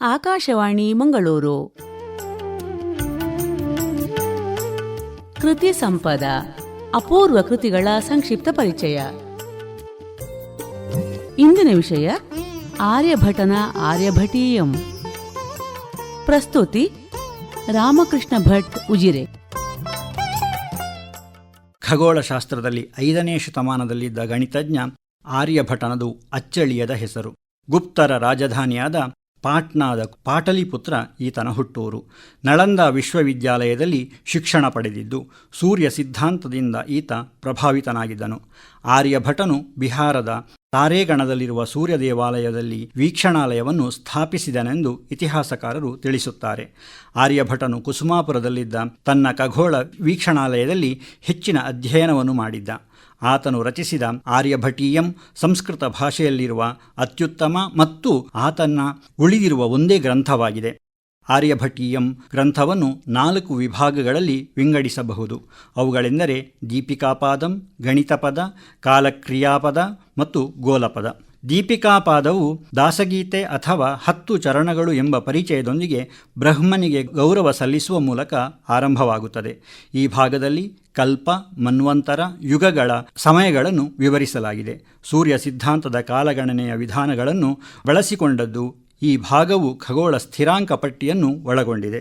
ಆಕಾಶವಾಣಿ ಮಂಗಳೂರು. ಕೃತಿ ಸಂಪದ, ಅಪೂರ್ವ ಕೃತಿಗಳ ಸಂಕ್ಷಿಪ್ತ ಪರಿಚಯ. ಇಂದಿನ ವಿಷಯ, ಆರ್ಯಭಟನ ಆರ್ಯಭಟೀಯಂ. ಪ್ರಸ್ತುತಿ, ರಾಮಕೃಷ್ಣ ಭಟ್ ಉಜಿರೆ. ಖಗೋಳಶಾಸ್ತ್ರದಲ್ಲಿ ಐದನೇ ಶತಮಾನದಲ್ಲಿದ್ದ ಗಣಿತಜ್ಞ ಆರ್ಯಭಟನದು ಅಚ್ಚಳಿಯದ ಹೆಸರು. ಗುಪ್ತರ ರಾಜಧಾನಿಯಾದ ಪಾಟ್ನಾದ ಪಾಟಲಿಪುತ್ರ ಈತನ ಹುಟ್ಟೂರು. ನಳಂದ ವಿಶ್ವವಿದ್ಯಾಲಯದಲ್ಲಿ ಶಿಕ್ಷಣ ಪಡೆದಿದ್ದು ಸೂರ್ಯ ಸಿದ್ಧಾಂತದಿಂದ ಈತ ಪ್ರಭಾವಿತನಾಗಿದ್ದನು. ಆರ್ಯಭಟನು ಬಿಹಾರದ ತಾರೇಗಣದಲ್ಲಿರುವ ಸೂರ್ಯ ದೇವಾಲಯದಲ್ಲಿ ವೀಕ್ಷಣಾಲಯವನ್ನು ಸ್ಥಾಪಿಸಿದನೆಂದು ಇತಿಹಾಸಕಾರರು ತಿಳಿಸುತ್ತಾರೆ. ಆರ್ಯಭಟನು ಕುಸುಮಾಪುರದಲ್ಲಿದ್ದ ತನ್ನ ಖಗೋಳ ವೀಕ್ಷಣಾಲಯದಲ್ಲಿ ಹೆಚ್ಚಿನ ಅಧ್ಯಯನವನ್ನು ಮಾಡಿದ್ದ. ಆತನು ರಚಿಸಿದ ಆರ್ಯಭಟೀಯಂ ಸಂಸ್ಕೃತ ಭಾಷೆಯಲ್ಲಿರುವ ಅತ್ಯುತ್ತಮ ಮತ್ತು ಆತನ ಉಳಿದಿರುವ ಒಂದೇ ಗ್ರಂಥವಾಗಿದೆ. ಆರ್ಯಭಟೀಯಂ ಗ್ರಂಥವನ್ನು ನಾಲ್ಕು ವಿಭಾಗಗಳಲ್ಲಿ ವಿಂಗಡಿಸಬಹುದು. ಅವುಗಳೆಂದರೆ ದೀಪಿಕಾಪಾದಂ, ಗಣಿತಪದ, ಕಾಲಕ್ರಿಯಾಪದ ಮತ್ತು ಗೋಲಪದ. ದೀಪಿಕಾಪಾದವು ದಾಸಗೀತೆ ಅಥವಾ ಹತ್ತು ಚರಣಗಳು ಎಂಬ ಪರಿಚಯದೊಂದಿಗೆ ಬ್ರಹ್ಮನಿಗೆ ಗೌರವ ಸಲ್ಲಿಸುವ ಮೂಲಕ ಆರಂಭವಾಗುತ್ತದೆ. ಈ ಭಾಗದಲ್ಲಿ ಕಲ್ಪ, ಮನ್ವಂತರ, ಯುಗಗಳ ಸಮಯಗಳನ್ನು ವಿವರಿಸಲಾಗಿದೆ. ಸೂರ್ಯ ಸಿದ್ಧಾಂತದ ಕಾಲಗಣನೆಯ ವಿಧಾನಗಳನ್ನು ಬಳಸಿಕೊಂಡದ್ದು ಈ ಭಾಗವು ಖಗೋಳ ಸ್ಥಿರಾಂಕ ಪಟ್ಟಿಯನ್ನು ಒಳಗೊಂಡಿದೆ.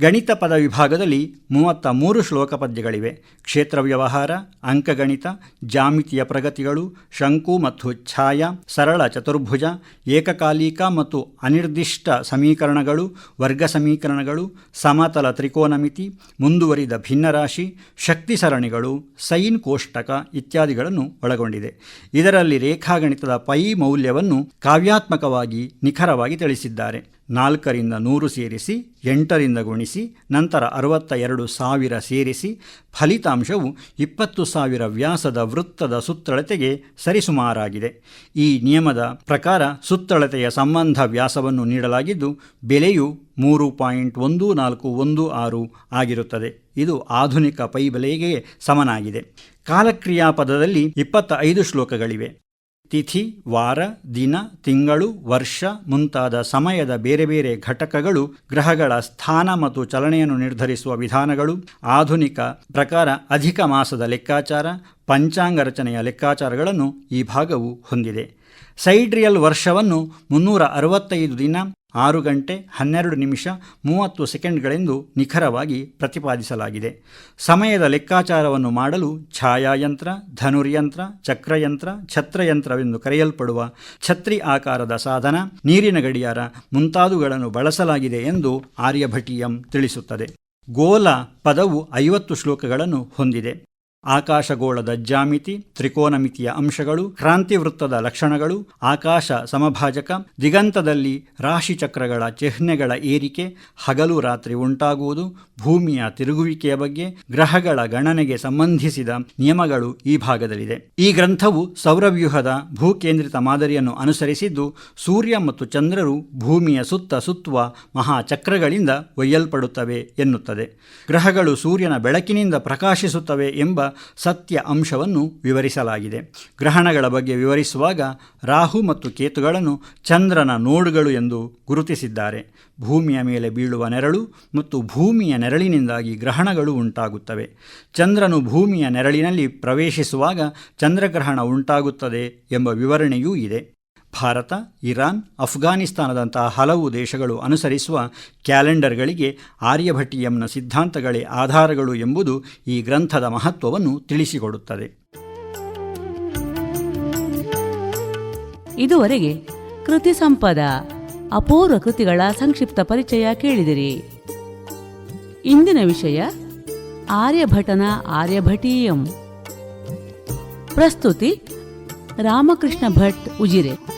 ಗಣಿತ ಪದ ವಿಭಾಗದಲ್ಲಿ ಮೂವತ್ತ ಮೂರು ಶ್ಲೋಕ ಪದ್ಯಗಳಿವೆ. ಕ್ಷೇತ್ರ ವ್ಯವಹಾರ, ಅಂಕಗಣಿತ ಜಾಮಿತಿಯ ಪ್ರಗತಿಗಳು, ಶಂಕು ಮತ್ತು ಛಾಯಾ, ಸರಳ ಚತುರ್ಭುಜ, ಏಕಕಾಲಿಕ ಮತ್ತು ಅನಿರ್ದಿಷ್ಟ ಸಮೀಕರಣಗಳು, ವರ್ಗ ಸಮೀಕರಣಗಳು, ಸಮತಲ ತ್ರಿಕೋನಮಿತಿ, ಮುಂದುವರಿದ ಭಿನ್ನರಾಶಿ, ಶಕ್ತಿ ಸರಣಿಗಳು, ಸೈನ್ ಕೋಷ್ಟಕ ಇತ್ಯಾದಿಗಳನ್ನು ಒಳಗೊಂಡಿದೆ. ಇದರಲ್ಲಿ ರೇಖಾಗಣಿತದ ಪೈ ಮೌಲ್ಯವನ್ನು ಕಾವ್ಯಾತ್ಮಕವಾಗಿ ನಿಖರವಾಗಿ ತಿಳಿಸಿದ್ದಾರೆ. ನಾಲ್ಕರಿಂದ ನೂರು ಸೇರಿಸಿ, ಎಂಟರಿಂದ ಗುಣಿಸಿ, ನಂತರ ಅರವತ್ತ ಎರಡು ಸಾವಿರ ಸೇರಿಸಿ, ಫಲಿತಾಂಶವು ಇಪ್ಪತ್ತು ಸಾವಿರ ವ್ಯಾಸದ ವೃತ್ತದ ಸುತ್ತಳತೆಗೆ ಸರಿಸುಮಾರಾಗಿದೆ. ಈ ನಿಯಮದ ಪ್ರಕಾರ ಸುತ್ತಳತೆಯ ಸಂಬಂಧ ವ್ಯಾಸವನ್ನು ನೀಡಲಾಗಿದ್ದು, ಬೆಲೆಯು ಮೂರು ಪಾಯಿಂಟ್ ಒಂದು ನಾಲ್ಕು ಒಂದು ಆರು ಆಗಿರುತ್ತದೆ. ಇದು ಆಧುನಿಕ ಪೈ ಬೆಲೆಗೆ ಸಮನಾಗಿದೆ. ಕಾಲಕ್ರಿಯಾಪದದಲ್ಲಿ ಇಪ್ಪತ್ತ ಐದು ಶ್ಲೋಕಗಳಿವೆ. ತಿಥಿ, ವಾರ, ದಿನ, ತಿಂಗಳು, ವರ್ಷ ಮುಂತಾದ ಸಮಯದ ಬೇರೆ ಬೇರೆ ಘಟಕಗಳು ಗ್ರಹಗಳ ಸ್ಥಾನ ಮತ್ತು ಚಲನೆಯನ್ನು ನಿರ್ಧರಿಸುವ ವಿಧಾನಗಳು, ಆಧುನಿಕ ಪ್ರಕಾರ ಅಧಿಕ ಮಾಸದ ಲೆಕ್ಕಾಚಾರ, ಪಂಚಾಂಗ ರಚನೆಯ ಲೆಕ್ಕಾಚಾರಗಳನ್ನು ಈ ಭಾಗವು ಹೊಂದಿದೆ. ಸೈಡ್ರಿಯಲ್ ವರ್ಷವನ್ನು ಮುನ್ನೂರ ಅರವತ್ತೈದು ದಿನ ಆರು ಗಂಟೆ ಹನ್ನೆರಡು ನಿಮಿಷ ಮೂವತ್ತು ಸೆಕೆಂಡ್ಗಳೆಂದು ನಿಖರವಾಗಿ ಪ್ರತಿಪಾದಿಸಲಾಗಿದೆ. ಸಮಯದ ಲೆಕ್ಕಾಚಾರವನ್ನು ಮಾಡಲು ಛಾಯಾಯಂತ್ರ, ಧನುರ್ಯಂತ್ರ, ಚಕ್ರಯಂತ್ರ, ಛತ್ರಯಂತ್ರವೆಂದು ಕರೆಯಲ್ಪಡುವ ಛತ್ರಿ ಆಕಾರದ ಸಾಧನ, ನೀರಿನ ಗಡಿಯಾರ ಮುಂತಾದವುಗಳನ್ನು ಬಳಸಲಾಗಿದೆ ಎಂದು ಆರ್ಯಭಟಿಯಂ ತಿಳಿಸುತ್ತದೆ. ಗೋಲ ಪದವು ಐವತ್ತು ಶ್ಲೋಕಗಳನ್ನು ಹೊಂದಿದೆ. ಆಕಾಶಗೋಳದ ಜ್ಯಾಮಿತಿ, ತ್ರಿಕೋನಮಿತಿಯ ಅಂಶಗಳು, ಕ್ರಾಂತಿವೃತ್ತದ ಲಕ್ಷಣಗಳು, ಆಕಾಶ ಸಮಭಾಜಕ, ದಿಗಂತದಲ್ಲಿ ರಾಶಿಚಕ್ರಗಳ ಚಿಹ್ನೆಗಳ ಏರಿಕೆ, ಹಗಲು ರಾತ್ರಿ ಉಂಟಾಗುವುದು, ಭೂಮಿಯ ತಿರುಗುವಿಕೆಯ ಬಗ್ಗೆ, ಗ್ರಹಗಳ ಗಣನೆಗೆ ಸಂಬಂಧಿಸಿದ ನಿಯಮಗಳು ಈ ಭಾಗದಲ್ಲಿದೆ. ಈ ಗ್ರಂಥವು ಸೌರವ್ಯೂಹದ ಭೂಕೇಂದ್ರಿತ ಮಾದರಿಯನ್ನು ಅನುಸರಿಸಿದ್ದು, ಸೂರ್ಯ ಮತ್ತು ಚಂದ್ರರು ಭೂಮಿಯ ಸುತ್ತ ಸುತ್ತುವ ಮಹಾಚಕ್ರಗಳಿಂದ ಒಯ್ಯಲ್ಪಡುತ್ತವೆ ಎನ್ನುತ್ತದೆ. ಗ್ರಹಗಳು ಸೂರ್ಯನ ಬೆಳಕಿನಿಂದ ಪ್ರಕಾಶಿಸುತ್ತವೆ ಎಂಬ ಸತ್ಯ ಅಂಶವನ್ನು ವಿವರಿಸಲಾಗಿದೆ. ಗ್ರಹಣಗಳ ಬಗ್ಗೆ ವಿವರಿಸುವಾಗ ರಾಹು ಮತ್ತು ಕೇತುಗಳನ್ನು ಚಂದ್ರನ ನೋಡುಗಳು ಎಂದು ಗುರುತಿಸಿದ್ದಾರೆ. ಭೂಮಿಯ ಮೇಲೆ ಬೀಳುವ ನೆರಳು ಮತ್ತು ಭೂಮಿಯ ನೆರಳಿನಿಂದಾಗಿ ಗ್ರಹಣಗಳು ಉಂಟಾಗುತ್ತವೆ. ಚಂದ್ರನು ಭೂಮಿಯ ನೆರಳಿನಲ್ಲಿ ಪ್ರವೇಶಿಸುವಾಗ ಚಂದ್ರಗ್ರಹಣ ಉಂಟಾಗುತ್ತದೆ ಎಂಬ ವಿವರಣೆಯೂ ಇದೆ. ಭಾರತ, ಇರಾನ್, ಅಫ್ಘಾನಿಸ್ತಾನದಂತಹ ಹಲವು ದೇಶಗಳು ಅನುಸರಿಸುವ ಕ್ಯಾಲೆಂಡರ್ಗಳಿಗೆ ಆರ್ಯಭಟೀಯಂನ ಸಿದ್ಧಾಂತಗಳೇ ಆಧಾರಗಳು ಎಂಬುದು ಈ ಗ್ರಂಥದ ಮಹತ್ವವನ್ನು ತಿಳಿಸಿಕೊಡುತ್ತದೆ. ಇದುವರೆಗೆ ಕೃತಿ ಸಂಪದ, ಅಪೂರ್ವ ಕೃತಿಗಳ ಸಂಕ್ಷಿಪ್ತ ಪರಿಚಯ ಕೇಳಿದಿರಿ. ಇಂದಿನ ವಿಷಯ, ಆರ್ಯಭಟನ ಆರ್ಯಭಟೀಯಂ. ಪ್ರಸ್ತುತಿ, ರಾಮಕೃಷ್ಣ ಭಟ್ ಉಜಿರೆ.